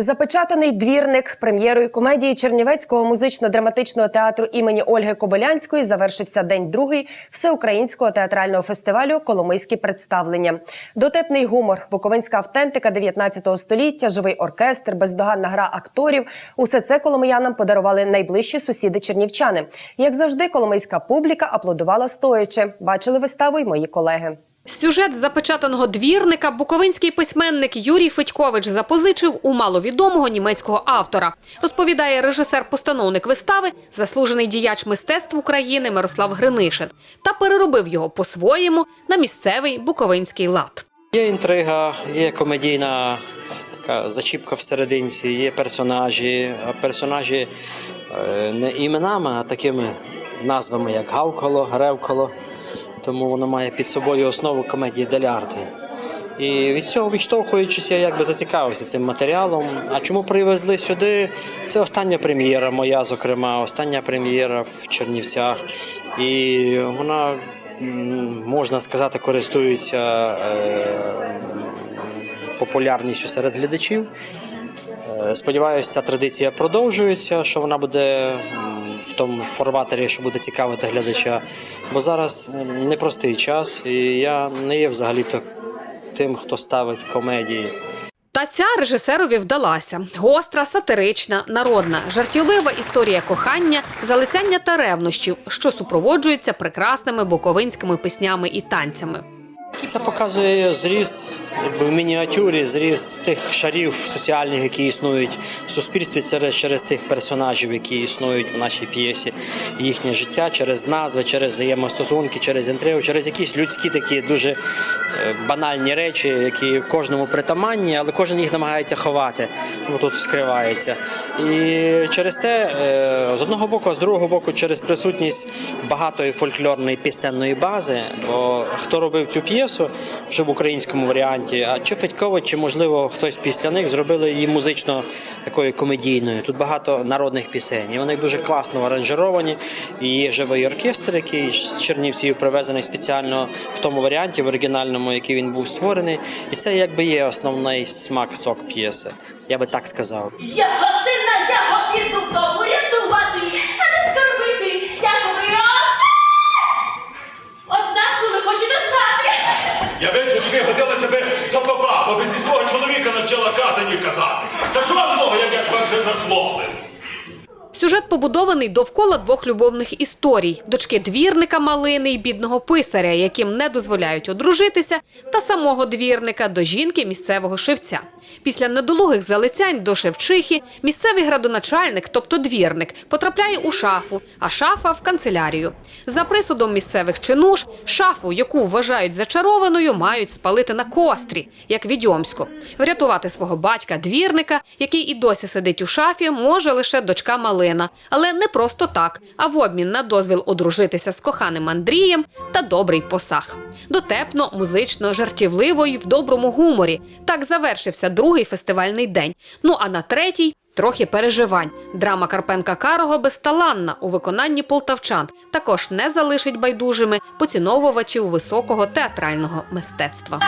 Запечатаний двірник прем'єрою комедії Чернівецького музично-драматичного театру імені Ольги Кобилянської завершився день другий всеукраїнського театрального фестивалю Коломийські представлення. Дотепний гумор, буковинська автентика 19 століття, живий оркестр, бездоганна гра акторів. Усе це коломиянам подарували найближчі сусіди чернівчани. Як завжди, коломийська публіка аплодувала стоячи. Бачили виставу й мої колеги. Сюжет запечатаного двірника буковинський письменник Юрій Федькович запозичив у маловідомого німецького автора. Розповідає режисер-постановник вистави, заслужений діяч мистецтв України Мирослав Гринишин, та переробив його по-своєму на місцевий буковинський лад. Є інтрига, є комедійна така зачіпка всерединці, є персонажі, персонажі е, не іменами, а такими назвами, як Гавкало, Гревкало. Тому воно має під собою основу комедії Делярди. І від цього відштовхуючись, я якби зацікавився цим матеріалом. А чому привезли сюди? Це остання прем'єра, моя, зокрема, остання прем'єра в Чернівцях. І вона, можна сказати, користується е, популярністю серед глядачів. Сподіваюся, ця традиція продовжується, що вона буде в тому фарватері, що буде цікавити глядача. Бо зараз непростий час, і я не є взагалі-то тим, хто ставить комедії. Та ця режисерові вдалася. Гостра, сатирична, народна, жартівлива історія кохання, залицяння та ревнощів, що супроводжується прекрасними буковинськими піснями і танцями. Це показує зріс якби в мініатюрі, зріс тих шарів соціальних, які існують в суспільстві через, через цих персонажів, які існують в нашій п'єсі, їхнє життя через назви, через взаємостосунки, через інтригу, через якісь людські такі дуже е, банальні речі, які кожному притаманні, але кожен їх намагається ховати. Бо тут скривається. І через те, е, з одного боку, а з другого боку, через присутність багатої фольклорної пісенної бази. Бо хто робив цю п'єсу вже в українському варіанті, а чи Федькович, чи можливо хтось після них зробили її музично такою комедійною. Тут багато народних пісень. І вони дуже класно аранжировані. І є живий оркестр, який з Чернівців привезений спеціально в тому варіанті, в оригінальному, який він був створений. І це якби є основний смак сок п'єси. Я би так сказав. За баба, бо ви зі свого чоловіка навчила казані казати. Та що з того, як я тебе вже засловив? Сюжет побудований довкола двох любовних історій: дочки двірника Малини і бідного писаря, яким не дозволяють одружитися, та самого двірника до жінки місцевого шевця. Після недолугих залицянь до шевчихи місцевий градоначальник, тобто двірник, потрапляє у шафу, а шафа в канцелярію. За присудом місцевих чинуш, шафу, яку вважають зачарованою, мають спалити на кострі, як відьомську. Врятувати свого батька двірника, який і досі сидить у шафі, може лише дочка Малина, але не просто так, а в обмін на дозвіл одружитися з коханим Андрієм та добрий посаг. Дотепно, музично, жартівливо і в доброму гуморі. Так завершився другий фестивальний день. Ну а на третій трохи переживань. Драма Карпенка Карого безталанна у виконанні полтавчан також не залишить байдужими поціновувачів високого театрального мистецтва.